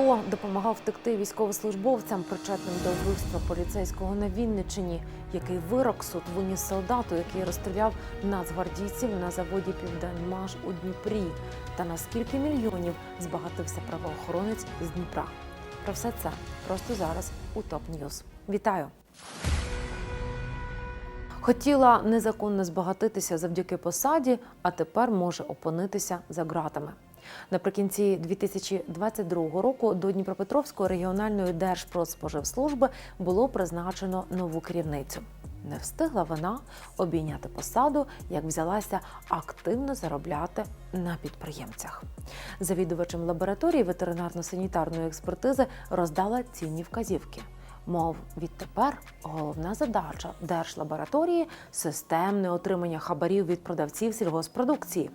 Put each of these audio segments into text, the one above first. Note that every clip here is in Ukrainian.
Хто допомагав втекти військовослужбовцям, причетним до вбивства поліцейського на Вінниччині? Який вирок суд виніс солдату, який розстріляв нацгвардійців на заводі Південмаш у Дніпрі? Та на скільки мільйонів збагатився правоохоронець з Дніпра? Про все це просто зараз у ТОП Ньюз. Вітаю! Хотіла незаконно збагатитися завдяки посаді, а тепер може опинитися за ґратами. Наприкінці 2022 року до Дніпропетровської регіональної держпродспоживслужби було призначено нову керівницю. Не встигла вона обійняти посаду, як взялася активно заробляти на підприємцях. Завідувачем лабораторії ветеринарно-санітарної експертизи роздала цінні вказівки. Мов, відтепер головна задача держлабораторії системне отримання хабарів від продавців сільгоспродукції.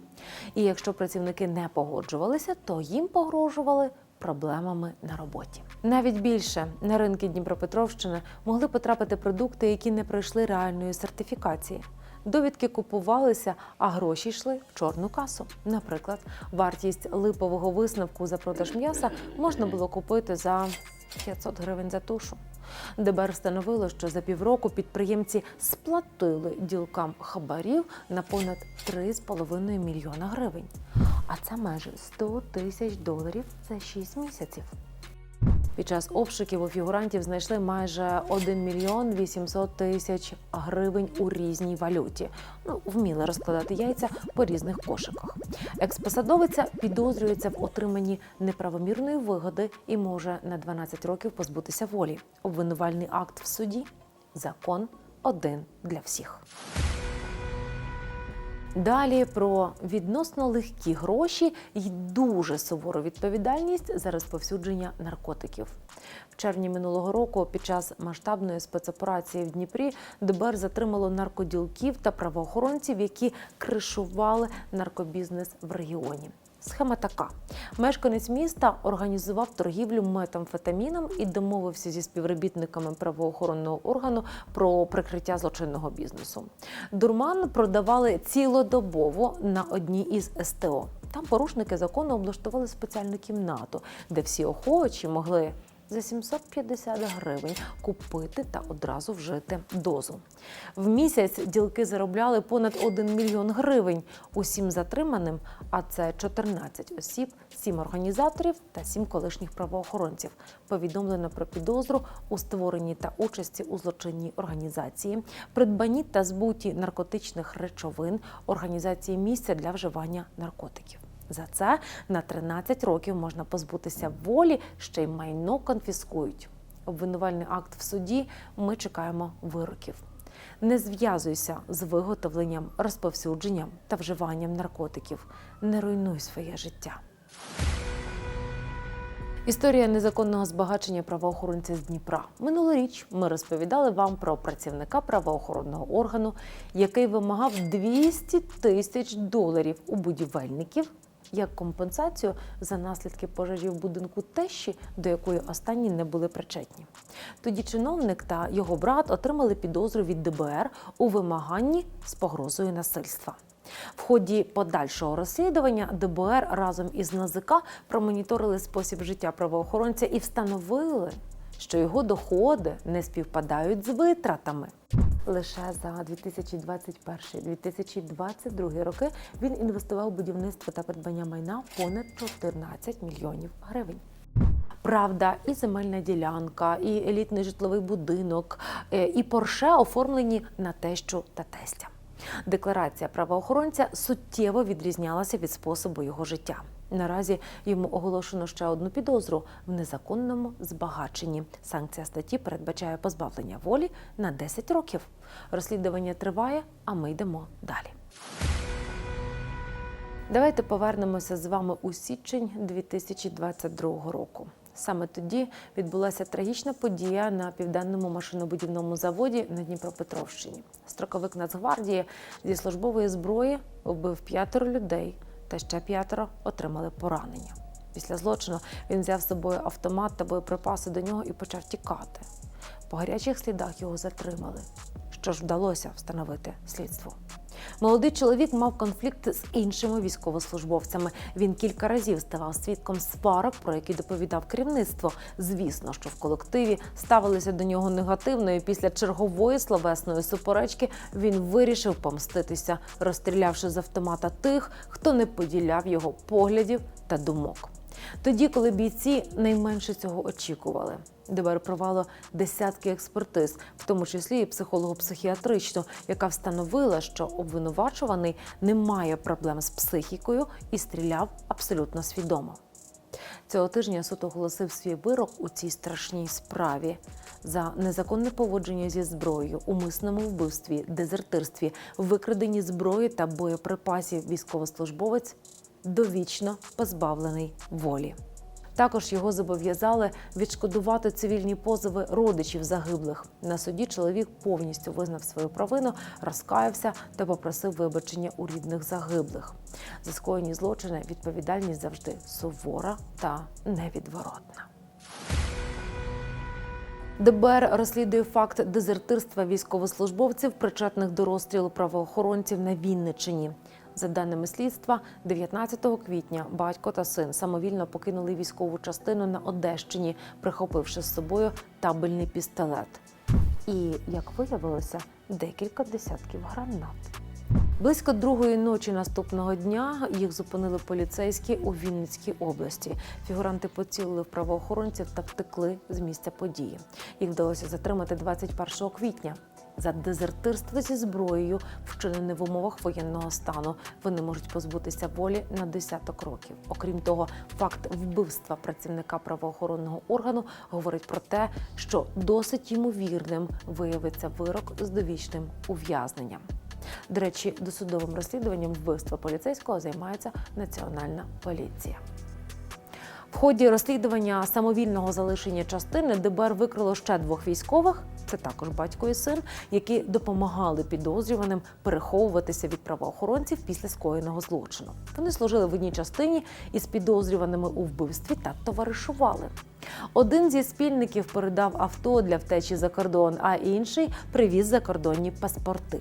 І якщо працівники не погоджувалися, то їм погрожували проблемами на роботі. Навіть більше на ринки Дніпропетровщини могли потрапити продукти, які не пройшли реальної сертифікації. Довідки купувалися, а гроші йшли в чорну касу. Наприклад, вартість липового висновку за продаж м'яса можна було купити за 500 гривень за тушу. ДБР встановило, що за півроку підприємці сплатили ділкам хабарів на понад 3,5 мільйона гривень. А це майже 100 тисяч доларів за 6 місяців. Під час обшуків у фігурантів знайшли майже 1 мільйон 800 тисяч гривень у різній валюті. Ну, вміли розкладати яйця по різних кошиках. Експосадовиця підозрюється в отриманні неправомірної вигоди і може на 12 років позбутися волі. Обвинувальний акт в суді закон один для всіх. Далі про відносно легкі гроші і дуже сувору відповідальність за розповсюдження наркотиків. В червні минулого року, під час масштабної спецоперації в Дніпрі, ДБР затримало наркоділків та правоохоронців, які кришували наркобізнес в регіоні. Схема така: мешканець міста організував торгівлю метамфетаміном і домовився зі співробітниками правоохоронного органу про прикриття злочинного бізнесу. Дурман продавали цілодобово на одній із СТО. Там порушники закону облаштували спеціальну кімнату, де всі охочі могли за 750 гривень купити та одразу вжити дозу. В місяць ділки заробляли понад 1 мільйон гривень усім затриманим, а це 14 осіб, 7 організаторів та 7 колишніх правоохоронців. Повідомлено про підозру у створенні та участі у злочинній організації, придбанні та збуті наркотичних речовин, організації місця для вживання наркотиків. За це на 13 років можна позбутися волі, ще й майно конфіскують. Обвинувальний акт в суді. Ми чекаємо вироків. Не зв'язуйся з виготовленням, розповсюдженням та вживанням наркотиків. Не руйнуй своє життя. Історія незаконного збагачення правоохоронця з Дніпра. Минулоріч ми розповідали вам про працівника правоохоронного органу, який вимагав 200 тисяч доларів у будівельників як компенсацію за наслідки пожежі в будинку тещі, до якої останні не були причетні. Тоді чиновник та його брат отримали підозру від ДБР у вимаганні з погрозою насильства. В ході подальшого розслідування ДБР разом із НАЗК промоніторили спосіб життя правоохоронця і встановили, що його доходи не співпадають з витратами. Лише за 2021-2022 роки він інвестував у будівництво та придбання майна понад 14 мільйонів гривень. Правда, і земельна ділянка, і елітний житловий будинок, е, і порше оформлені на тещу та тестя. Декларація правоохоронця суттєво відрізнялася від способу його життя. Наразі йому оголошено ще одну підозру в незаконному збагаченні. Санкція статті передбачає позбавлення волі на 10 років. Розслідування триває, а ми йдемо далі. Давайте повернемося з вами у січень 2022 року. Саме тоді відбулася трагічна подія на південному машинобудівному заводі на Дніпропетровщині. Строковик Нацгвардії зі службової зброї вбив п'ятеро людей, та ще п'ятеро отримали поранення. Після злочину він взяв з собою автомат та боєприпаси до нього і почав тікати. По гарячих слідах його затримали. Що ж вдалося встановити слідству. Молодий чоловік мав конфлікт з іншими військовослужбовцями. Він кілька разів ставав свідком сварок, про які доповідав керівництво. Звісно, що в колективі ставилися до нього негативно. І після чергової словесної суперечки він вирішив помститися, розстрілявши з автомата тих, хто не поділяв його поглядів та думок. Тоді, коли бійці найменше цього очікували, ДБР провело десятки експертиз, в тому числі і психолого-психіатричну, яка встановила, що обвинувачуваний не має проблем з психікою і стріляв абсолютно свідомо. Цього тижня суд оголосив свій вирок у цій страшній справі за незаконне поводження зі зброєю, умисному вбивстві, дезертирстві, викраденні зброї та боєприпасів військовослужбовець довічно позбавлений волі. Також його зобов'язали відшкодувати цивільні позови родичів загиблих. На суді чоловік повністю визнав свою провину, розкаявся та попросив вибачення у рідних загиблих. За скоєні злочини відповідальність завжди сувора та невідворотна. ДБР розслідує факт дезертирства військовослужбовців, причетних до розстрілу правоохоронців на Вінниччині. За даними слідства, 19 квітня батько та син самовільно покинули військову частину на Одещині, прихопивши з собою табельний пістолет. І, як виявилося, декілька десятків гранат. Близько другої ночі наступного дня їх зупинили поліцейські у Вінницькій області. Фігуранти поцілили в правоохоронців та втекли з місця події. Їх вдалося затримати 21 квітня. За дезертирство зі зброєю, вчинене в умовах воєнного стану, вони можуть позбутися волі на десяток років. Окрім того, факт вбивства працівника правоохоронного органу говорить про те, що досить ймовірним виявиться вирок з довічним ув'язненням. До речі, досудовим розслідуванням вбивства поліцейського займається Національна поліція. В ході розслідування самовільного залишення частини ДБР викрило ще двох військових. Це також батько і син, які допомагали підозрюваним переховуватися від правоохоронців після скоєного злочину. Вони служили в одній частині із підозрюваними у вбивстві та товаришували. Один зі спільників передав авто для втечі за кордон, а інший привіз закордонні паспорти.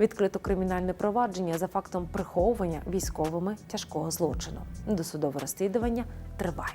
Відкрито кримінальне провадження за фактом приховування військовими тяжкого злочину. Досудове розслідування триває.